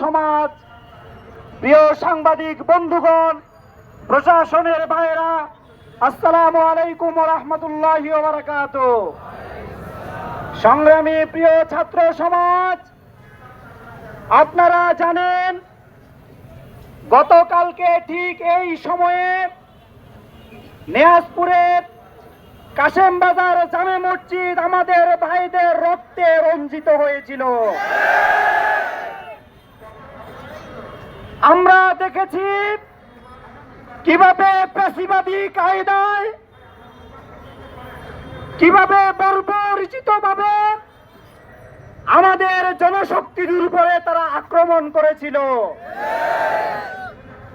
সমাজ প্রিয় সাংবাদিক বন্ধুগণ প্রশাসনের ভাইরা আসসালামু আলাইকুম রহমতুল্লাহ সংগ্রামী প্রিয় ছাত্র সমাজ আপনারা জানেন, গতকালকে ঠিক এই সময়ে নেয়াজপুরের কাশেম বাজার জামে মসজিদ আমাদের ভাইদের রক্তে রঞ্জিত হয়েছিল। আমরা দেখেছি কীভাবে পেশিবাদী কায়দায়, কীভাবে বর্বরিচিত ভাবে আমাদের জনশক্তির উপরে তারা আক্রমণ করেছিল।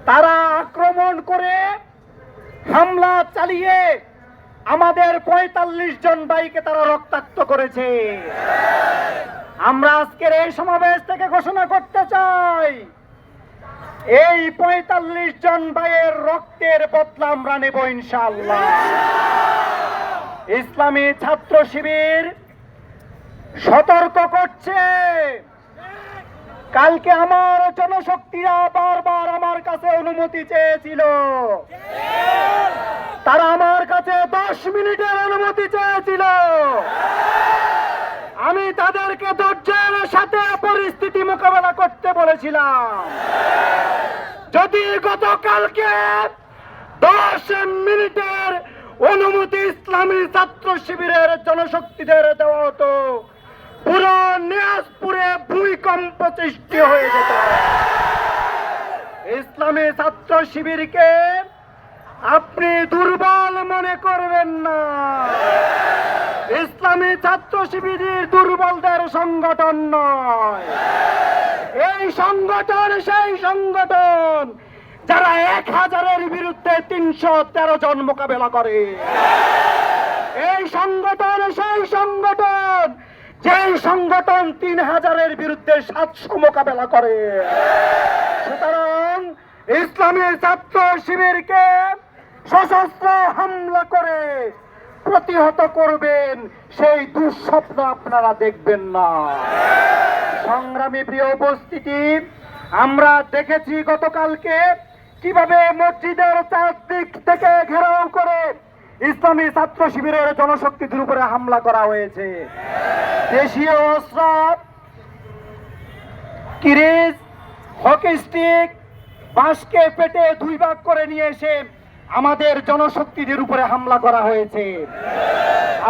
তারা আক্রমণ করে হামলা চালিয়ে আমাদের পঁয়তাল্লিশ জন ভাইকে তারা রক্তাক্ত করেছে। আমরা আজকের এই সমাবেশ থেকে ঘোষণা করতে চাই, এই পঁয়তাল্লিশ জন ভাইয়ের রক্তের বদলা আমরা নেব ইনশাল্লাহ ইসলামী ছাত্র শিবির সতর্ক করছে। কালকে আমার জনশক্তিরা বারবার আমার কাছে অনুমতি চেয়েছিল। তারা আমার কাছে দশ মিনিটের অনুমতি চেয়েছিল। আমি তাদেরকে ধৈর্যের সাথে পরিস্থিতি মোকাবেলা করতে বলেছিলাম। যদি গতকালকে দশ মিনিটের অনুমতি ইসলামী ছাত্র শিবিরের জনশক্তিদের দেওয়া হতো পুরো নিয়াজপুরে ভূমিকম্প সৃষ্টি হয়ে যেত ইসলামী ছাত্র শিবিরকে আপনি দুর্বল মনে করবেন না। ইসলামী ছাত্র শিবিরের দুর্বলদের সংগঠন নয়। এই সংগঠন, সেই সংগঠন যারা এক হাজারের বিরুদ্ধে তিনশো তেরো জন মোকাবেলা করে। এই সংগঠন, সেই সংগঠন যেই সংগঠন তিন হাজারের বিরুদ্ধে সাতশো মোকাবেলা করে, সুতরাং ইসলামী ছাত্র শিবিরকে সশস্ত্র হামলা করে প্রতিহত করবেন সেই দুঃস্বপ্ন আপনারা দেখবেন না। সংগ্রামী প্রিয় উপস্থিতি, আমরা দেখেছি গতকালকে কীভাবে মসজিদের চারদিক থেকে ঘেরাও করে ইসলামী ছাত্র শিবিরের জনশক্তিদের উপরে হামলা করা হয়েছে। দেশীয় অস্ত্র, কিরিজ, হকি স্টিক, বাঁশকে পেটে দুই ভাগ করে নিয়ে এসে আমাদের জনশক্তিদের উপরে হামলা করা হয়েছে।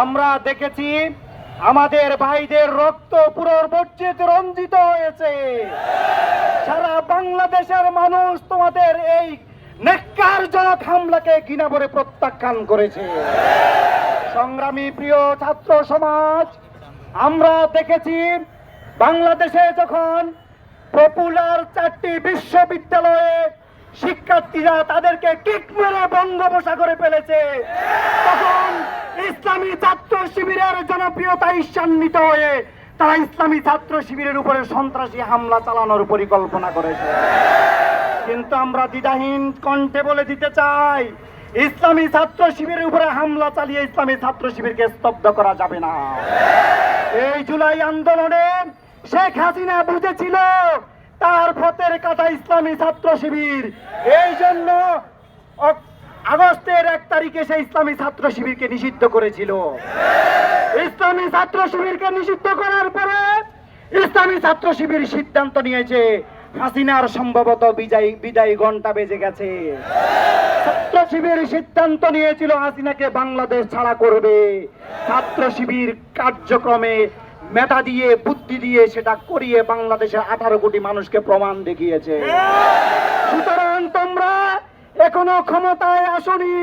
আমরা দেখেছি আমাদের ভাইদের রক্ত মসজিদ রঞ্জিত হয়েছে। সারা বাংলাদেশের মানুষ তোমাদের এই নেককারজনক হামলাকে ঘৃণা করে প্রত্যাখ্যান করেছে। সংগ্রামী প্রিয় ছাত্র সমাজ আমরা দেখেছি বাংলাদেশে যখন পপুলার চারটি বিশ্ববিদ্যালয়ে শিক্ষার্থীরা তাদেরকে কিক মেরে বঙ্গোপসাগরে ফেলেছে, তখন ইসলামী ছাত্র শিবিরের জনপ্রিয়তা ঈর্ষান্বিত হয়ে তারা ইসলামী ছাত্র শিবিরের উপরে সন্ত্রাসী হামলা চালানোর পরিকল্পনা করেছে। কিন্তু আমরা দ্বিধাহীন কণ্ঠে বলে দিতে চাই, ইসলামী ছাত্র শিবিরের উপরে হামলা চালিয়ে ইসলামী ছাত্র শিবিরকে স্তব্ধ করা যাবে না। এই জুলাই আন্দোলনে শেখ হাসিনা বুঝেছিল তার ফতের কাটা ইসলামী ছাত্র শিবির। এই জন্য আগস্টের এক তারিখে সে ইসলামী ছাত্র শিবিরকে নিষিদ্ধ করেছিল। ইসলামী ছাত্র শিবিরকে নিষিদ্ধ করার পরে ইসলামী ছাত্র শিবির সিদ্ধান্ত নিয়েছে, হাসিনার সম্ভবত বিজয়ী বিদায়ী ঘণ্টা বেজে গেছে। ছাত্র শিবির সিদ্ধান্ত নিয়েছিল হাসিনাকে বাংলাদেশ ছাড়া করবে। ছাত্র শিবির কার্যক্রমে মেধা দিয়ে, বুদ্ধি দিয়ে সেটা করিয়ে বাংলাদেশের আঠারো কোটি মানুষকে প্রমাণ দেখিয়েছে। সুতরাং তোমরা এখনও ক্ষমতায় আসনি।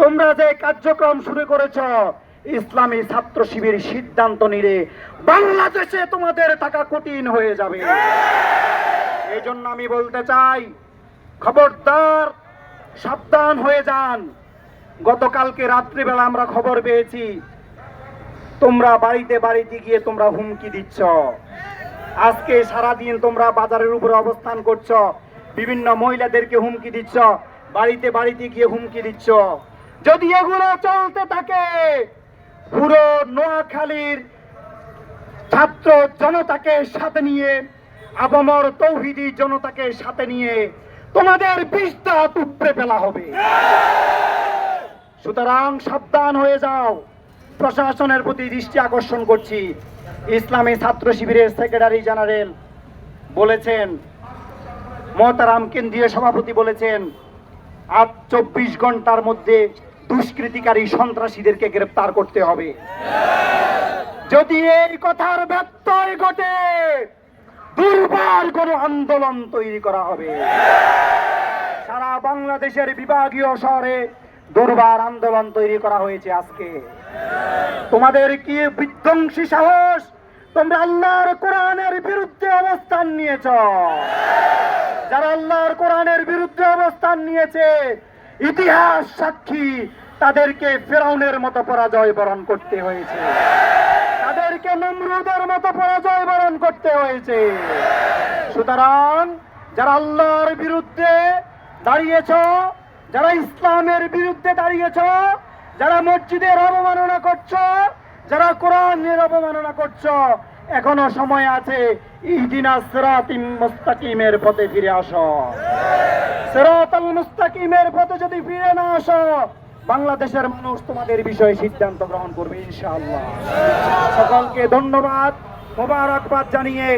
তোমরা যে কার্যক্রম শুরু করেছ, ইসলামী ছাত্র শিবির সিদ্ধান্ত নিলে বাংলাদেশে তোমাদের থাকা কঠিন হয়ে যাবে। এই জন্য আমি বলতে চাই, খবরদার সাবধান হয়ে যান। গতকালকে রাত্রিবেলা আমরা খবর পেয়েছি, তোমরা বাড়িতে বাড়িতে গিয়ে তোমরা হুমকি দিচ্ছ। আজকে সারাদিন তোমরা বাজারের উপরে অবস্থান করছ, বিভিন্ন মহিলাদেরকে হুমকি দিচ্ছ, বাড়িতে বাড়িতে গিয়ে হুমকি দিচ্ছ। যদি এগুলো চলতে থাকে, পুরো নোয়াখালীর ছাত্র জনতাকে সাথে নিয়ে, আবমর তৌহিদি জনতাকে সাথে নিয়ে তোমাদের বিস্তা উপড়ে ফেলা হবে। সুতরাং সাবধান হয়ে যাও। প্রশাসনের প্রতি দৃষ্টি আকর্ষণ করছি। ইসলামী ছাত্র শিবিরের সেক্রেটারি জেনারেল বলেছেন, মহতারাম কেন্দ্রীয় সভাপতি বলেছেন, আজ চব্বিশ ঘণ্টার মধ্যে দুষ্কৃতিকারী সন্ত্রাসীদেরকে গ্রেপ্তার করতে হবে। যদি এই কথার ব্যত্যয় ঘটে দুর্বার কোন আন্দোলন তৈরি করা হবে। সারা বাংলাদেশের বিভাগীয় শহরে দুর্বার আন্দোলন তৈরি করা হয়েছে আজকে। তোমাদের কি বিধ্বংসী সাহস? তোমরা আল্লাহর কোরআনের বিরুদ্ধে অবস্থান নিয়েছ। যারা আল্লাহর কোরআনের বিরুদ্ধে অবস্থান নিয়েছে, ইতিহাস সাক্ষী তাদেরকে ফেরাউনের মতো পরাজয় বরণ করতে হয়েছে। নমরুদের মতো পরাজয় বরণ করতে হয়েছে। সুতরাং যারা আল্লাহর বিরুদ্ধে দাঁড়িয়েছ, যারা ইসলামের বিরুদ্ধে দাঁড়িয়েছ, যারা মসজিদের অবমাননা করছ, যারা কোরআনের অবমাননা করছ, এখনও সময় আছে মুস্তাকিমের পথে ফিরে আসো। সিরাতাল মুস্তাকিমের পথে যদি ফিরে না আসো বাংলাদেশের মানুষ তোমাদের বিষয়ে সিদ্ধান্ত গ্রহণ করবে ইনশাআল্লাহ। সকলকে ধন্যবাদ মোবারকবাদ জানিয়ে